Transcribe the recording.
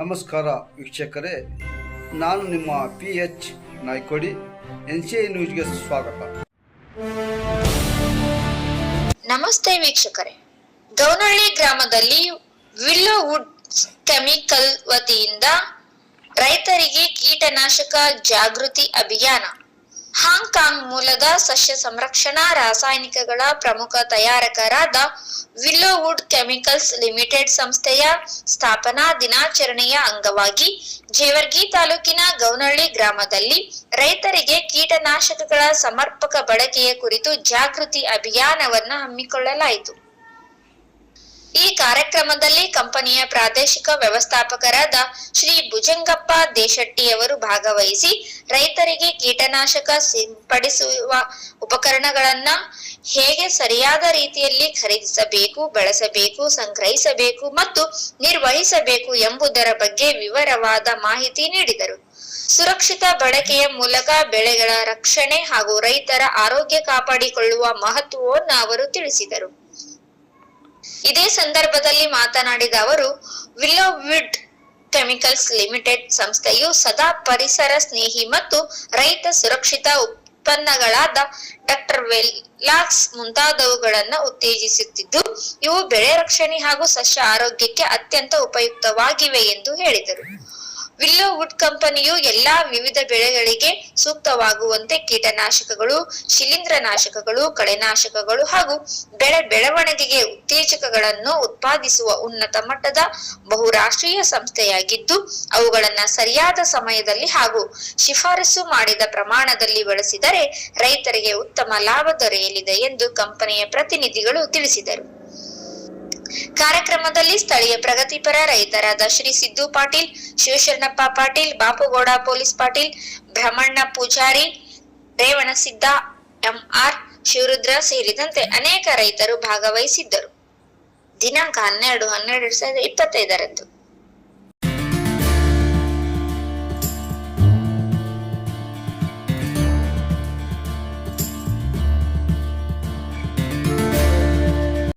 ನಮಸ್ಕಾರ ವೀಕ್ಷಕರೇ, ನಾನು ನಿಮ್ಮ P H Naikodi, N C I ನ್ಯೂಸ್ಗೆ ಸ್ವಾಗತ. ನಮಸ್ತೆ ವೀಕ್ಷಕರೇ ದೌನಹಳ್ಳಿ ಗ್ರಾಮದಲ್ಲಿ ವಿಲ್ಲೋ ವುಡ್ ಕೆಮಿಕಲ್ ವತಿಯಿಂದ ರೈತರಿಗೆ ಕೀಟನಾಶಕ ಜಾಗೃತಿ ಅಭಿಯಾನ. ಹಾಂಗ್ಕಾಂಗ್ ಮೂಲದ ಸಸ್ಯ ಸಂರಕ್ಷಣಾ ರಾಸಾಯನಿಕಗಳ ಪ್ರಮುಖ ತಯಾರಕರಾದ ವಿಲ್ಲೋವುಡ್ ಕೆಮಿಕಲ್ಸ್ ಲಿಮಿಟೆಡ್ ಸಂಸ್ಥೆಯ ಸ್ಥಾಪನಾ ದಿನಾಚರಣೆಯ ಅಂಗವಾಗಿ ಜೇವರ್ಗಿ ತಾಲೂಕಿನ ಗೌನಹಳ್ಳಿ ಗ್ರಾಮದಲ್ಲಿ ರೈತರಿಗೆ ಕೀಟನಾಶಕಗಳ ಸಮರ್ಪಕ ಬಳಕೆಯ ಕುರಿತು ಜಾಗೃತಿ ಅಭಿಯಾನವನ್ನು ಹಮ್ಮಿಕೊಳ್ಳಲಾಯಿತು. ಕಾರ್ಯಕ್ರಮದಲ್ಲಿ ಕಂಪನಿಯ ಪ್ರಾದೇಶಿಕ ವ್ಯವಸ್ಥಾಪಕರಾದ ಶ್ರೀ ಭುಜಂಗಪ್ಪ ದೇಶೆಟ್ಟಿಯವರು ಭಾಗವಹಿಸಿ ರೈತರಿಗೆ ಕೀಟನಾಶಕ ಸಿಂಪಡಿಸುವ ಉಪಕರಣಗಳನ್ನ ಹೇಗೆ ಸರಿಯಾದ ರೀತಿಯಲ್ಲಿ ಖರೀದಿಸಬೇಕು, ಬಳಸಬೇಕು, ಸಂಗ್ರಹಿಸಬೇಕು ಮತ್ತು ನಿರ್ವಹಿಸಬೇಕು ಎಂಬುದರ ಬಗ್ಗೆ ವಿವರವಾದ ಮಾಹಿತಿ ನೀಡಿದರು. ಸುರಕ್ಷಿತ ಬಳಕೆಯ ಮೂಲಕ ಬೆಳೆಗಳ ರಕ್ಷಣೆ ಹಾಗೂ ರೈತರ ಆರೋಗ್ಯ ಕಾಪಾಡಿಕೊಳ್ಳುವ ಮಹತ್ವವನ್ನು ಅವರು ತಿಳಿಸಿದರು. ಇದೇ ಸಂದರ್ಭದಲ್ಲಿ ಮಾತನಾಡಿದ ಅವರು ವಿಲೋವಿಡ್ ಕೆಮಿಕಲ್ಸ್ ಲಿಮಿಟೆಡ್ ಸಂಸ್ಥೆಯು ಸದಾ ಪರಿಸರ ಸ್ನೇಹಿ ಮತ್ತು ರೈತ ಸುರಕ್ಷಿತ ಉತ್ಪನ್ನಗಳಾದ ಡಾಕ್ಟರ್ ವೆಲ್ಲಾಕ್ಸ್ ಮುಂತಾದವುಗಳನ್ನ ಉತ್ತೇಜಿಸುತ್ತಿದ್ದು, ಇವು ಬೆಳೆ ರಕ್ಷಣೆ ಹಾಗೂ ಸಸ್ಯ ಆರೋಗ್ಯಕ್ಕೆ ಅತ್ಯಂತ ಉಪಯುಕ್ತವಾಗಿವೆ ಎಂದು ಹೇಳಿದರು. ವಿಲ್ಲೋ ವುಡ್ ಕಂಪನಿಯು ಎಲ್ಲಾ ವಿವಿಧ ಬೆಳೆಗಳಿಗೆ ಸೂಕ್ತವಾಗುವಂತೆ ಕೀಟನಾಶಕಗಳು, ಶಿಲೀಂಧ್ರನಾಶಕಗಳು, ಕಳೆನಾಶಕಗಳು ಹಾಗೂ ಬೆಳೆ ಬೆಳವಣಿಗೆಗೆ ಉತ್ತೇಜಕಗಳನ್ನು ಉತ್ಪಾದಿಸುವ ಉನ್ನತ ಮಟ್ಟದ ಬಹುರಾಷ್ಟ್ರೀಯ ಸಂಸ್ಥೆಯಾಗಿದ್ದು, ಅವುಗಳನ್ನು ಸರಿಯಾದ ಸಮಯದಲ್ಲಿ ಹಾಗೂ ಶಿಫಾರಸು ಮಾಡಿದ ಪ್ರಮಾಣದಲ್ಲಿ ಬಳಸಿದರೆ ರೈತರಿಗೆ ಉತ್ತಮ ಲಾಭ ದೊರೆಯಲಿದೆ ಎಂದು ಕಂಪನಿಯ ಪ್ರತಿನಿಧಿಗಳು ತಿಳಿಸಿದರು. ಕಾರ್ಯಕ್ರಮದಲ್ಲಿ ಸ್ಥಳೀಯ ಪ್ರಗತಿಪರ ರೈತರಾದ ಶ್ರೀ ಸಿದ್ದು ಪಾಟೀಲ್, ಶಿವಶರಣಪ್ಪ ಪಾಟೀಲ್, ಬಾಪುಗೌಡ ಪೊಲೀಸ್ ಪಾಟೀಲ್, ಬ್ರಹ್ಮಣ್ಣ ಪೂಜಾರಿ ರೇವಣಸಿದ್ದ ಎಂಆರ್ ಶಿವರುದ್ರ ಸೇರಿದಂತೆ ಅನೇಕ ರೈತರು ಭಾಗವಹಿಸಿದ್ದರು. ದಿನಾಂಕ ಹನ್ನೆರಡು ಹನ್ನೆರಡು ಸಾವಿರದ ಇಪ್ಪತ್ತೈದರಂದು.